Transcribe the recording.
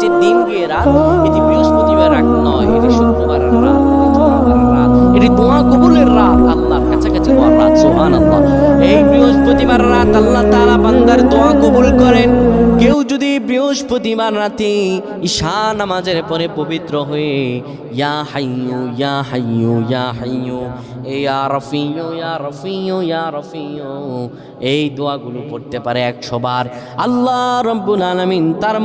যে দিন গিয়ে রাত, এটি বৃহস্পতিবার রাত নয়, এটি শুক্রবারের রাত, এটি দোয়া কবুলের রাত, আল্লাহর কাছাকাছি হওয়ার রাত সোহান আল্লাহ এই বৃহস্পতিবার রাত আল্লাহ তাআলা বান্দার দোয়া কবুল করেন। কেউ যদি বৃহস্পতিবার রাতে ঈশা নামাজের পরে পবিত্র হয়ে, ইয়া হাইয়ু ইয়া হাইয়ু ইয়া হাইয়ু, এ ইয়া রফিয়ু ইয়া রফিয়ু ইয়া রফিয়ু, এই দোয়াগুলো পড়তে পারে একশো আল্লাহ রব্বুল আলামিন তার